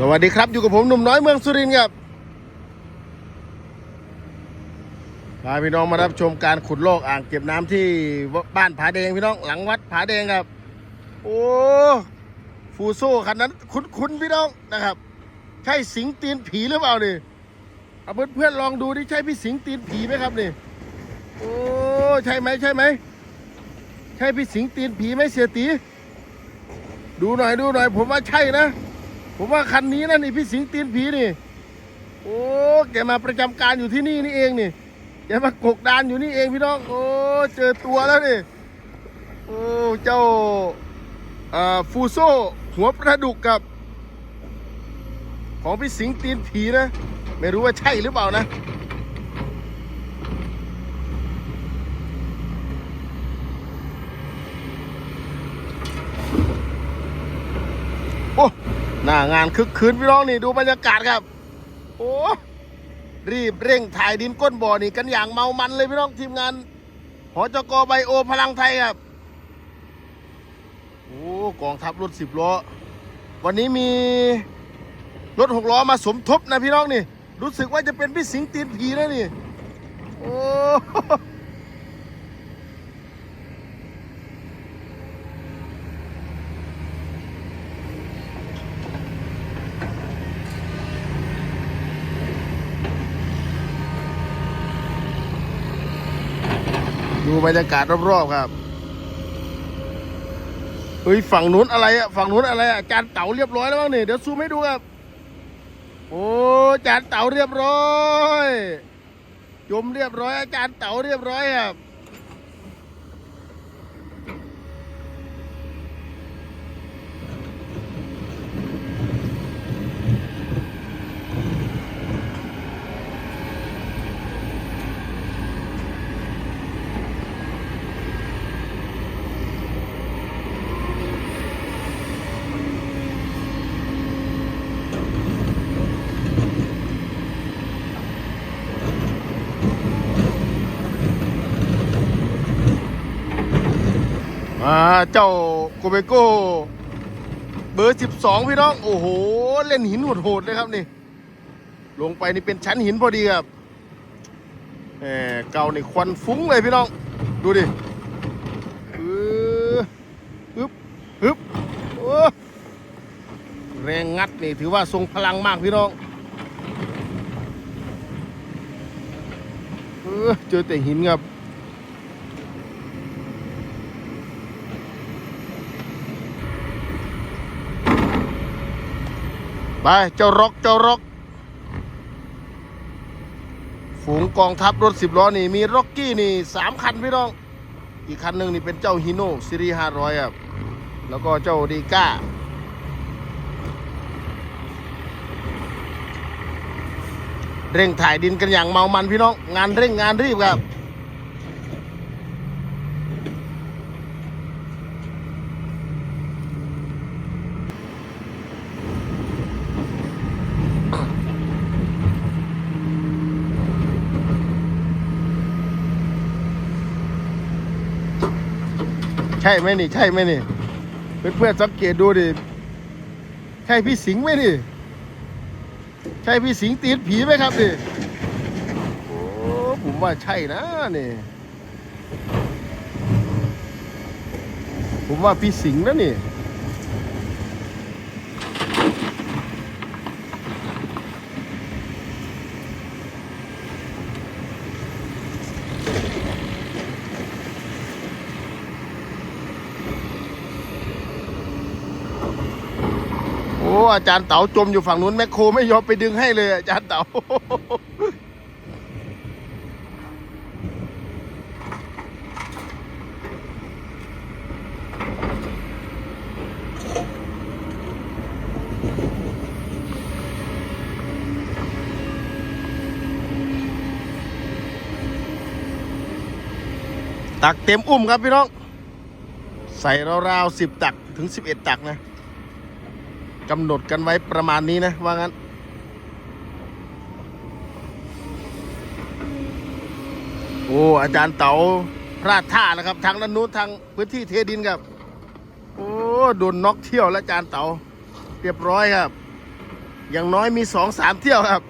สวัสดีครับอยู่กับผมหนุ่มน้อยเมืองสุรินทร์ครับพาพี่น้องมารับชมการขุดลอกอ่างเก็บน้ำที่บ้านผาแดงพี่น้องหลังวัดผาแดงครับ โอ้ฟูโซ่คันนั้นคุ้นๆพี่น้องนะครับ ใช่สิงตีนผีหรือเปล่านี่เอาเพื่อนๆลองดูดิใช่พี่สิงตีนผีไหมครับนี่โอ้ใช่ไหมใช่ไหมใช่พี่สิงตีนผีไหมเสียตีดูหน่อยดูหน่อย ผมว่าใช่นะ ผมว่าคันนี้นะนี่พี่สิงห์ตีนผีนี่ โอ้แกมาประจำการอยู่ที่นี่นี่เองนี่แกมากกดานอยู่นี่เองพี่น้องโอ้เจอตัวแล้วนี่โอ้เจ้าอ่าฟูโซหัวประดุกกับ ของพี่สิงห์ตีนผีนะ ไม่รู้ว่าใช่หรือเปล่านะ โอ้ หน้างานคึกคืนพี่น้องนี่ดูบรรยากาศครับ โอ้รีบเร่งถ่ายดินก้นบ่อนี่กันอย่างเมามันเลยพี่น้องทีมงานหอจกไบโอพลังไทยครับโอ้กองทัพรถสิบล้อ วันนี้มีรถหกล้อมาสมทบนะพี่น้องนี่ รู้สึกว่าจะเป็นพี่สิงตีนผีนะนี่ โอ้ ดูบรรยากาศรอบๆครับเฮ้ยฝั่งนู้นอะไรอะฝั่งนู้นอะไรอะจานเต๋าเรียบร้อยแล้วมั้งนี่เดี๋ยวซูมให้ดูครับโอ้จานเต๋าเรียบร้อยจมเรียบร้อยอาจารย์เต๋าเรียบร้อยครับ อ่าเจ้าโกเบโก้เบอร์สิบสองพี่น้อง โอ้โห เล่นหินโหดๆเลยครับนี่ ลงไปนี่เป็นชั้นหินพอดีครับแหมเก่านี่ควันฟุ้งเลยพี่น้อง ดูดิเออฮึบฮึบโอ้แรงงัดนี่ถือว่าทรงพลังมากพี่น้องเออเจอแต่หินครับ ไปเจ้ารกเจ้ารกฝูงกองทัพรถสิบล้อนี่ มีร็อกกี้นี่สามคันพี่น้อง อีกคันหนึ่งนี่เป็นเจ้าฮิโน่ซีรีส์ห้าร้อยครับ แล้วก็เจ้าดีก้า เร่งถ่ายดินกันอย่างเมามันพี่น้อง งานเร่งงานรีบครับ ใช่ไหมนี่ ใช่ไหมนี่เพื่อนเพื่อนสังเกตดูดิใช่พี่สิงห์ไหมนี่ใช่พี่สิงห์ตีนผีไหมครับนี่โอ้ผมว่าใช่นะนี่ผมว่าพี่สิงห์นะนี่ อาจารย์เต๋าจมอยู่ฝั่งนู้นแมคโครไม่ยอมไปดึงให้เลยอาจารย์เต๋าตักเต็มอุ้มครับพี่น้อง ใส่ราวๆสิบตักถึงสิบเอ็ดตักนะ กำหนดกันไว้ประมาณนี้นะ ว่างั้น โอ้ อาจารย์เต๋าพลาดท่านะครับ ทางด้านนู้นทางพื้นที่เทดินครับ โอ้ โดนน็อกเที่ยวแล้วอาจารย์เต๋าเรียบร้อยครับ อย่างน้อยมีสองสามเที่ยวครับ